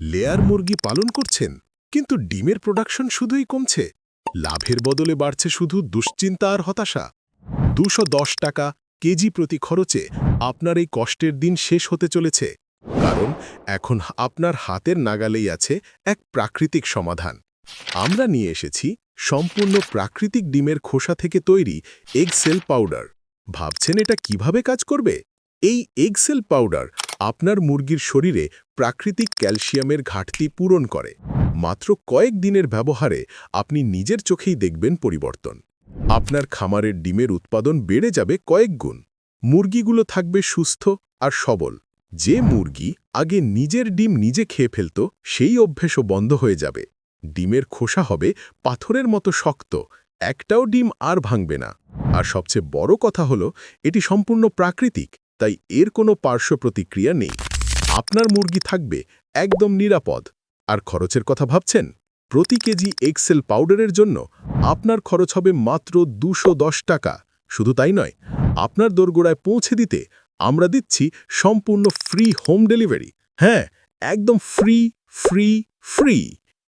Layer মুরগি পালন করছেন, কিন্তু ডিমের প্রোডাকশন শুধুই কমছে। লাভের বদলে বাড়ছে শুধু দুশ্চিন্তা আর হতাশা। দুশো টাকা কেজি প্রতি খরচে আপনার এই কষ্টের দিন শেষ হতে চলেছে, কারণ এখন আপনার হাতের নাগালেই আছে এক প্রাকৃতিক সমাধান। আমরা নিয়ে এসেছি সম্পূর্ণ প্রাকৃতিক ডিমের খোসা থেকে তৈরি এগসেল পাউডার। ভাবছেন এটা কীভাবে কাজ করবে? এই এগসেল পাউডার আপনার মুরগির শরীরে প্রাকৃতিক ক্যালসিয়ামের ঘাটতি পূরণ করে। মাত্র কয়েক দিনের ব্যবহারে আপনি নিজের চোখেই দেখবেন পরিবর্তন। আপনার খামারের ডিমের উৎপাদন বেড়ে যাবে কয়েক গুণ। মুরগিগুলো থাকবে সুস্থ আর সবল। যে মুরগি আগে নিজের ডিম নিজে খেয়ে ফেলত, সেই অভ্যেসও বন্ধ হয়ে যাবে। ডিমের খোসা হবে পাথরের মতো শক্ত, একটাও ডিম আর ভাঙবে না। আর সবচেয়ে বড় কথা হলো, এটি সম্পূর্ণ প্রাকৃতিক। তাই এর কোনো পার্শ্ব প্রতিক্রিয়া নেই। আপনার মুরগি থাকবে একদম নিরাপদ। আর খরচের কথা ভাবছেন? প্রতি কেজি এক্সেল পাউডারের জন্য আপনার খরচ হবে মাত্র দুশো টাকা। শুধু তাই নয়, আপনার দোরগোড়ায় পৌঁছে দিতে আমরা দিচ্ছি সম্পূর্ণ ফ্রি হোম ডেলিভারি। হ্যাঁ একদম ফ্রি ফ্রি ফ্রি।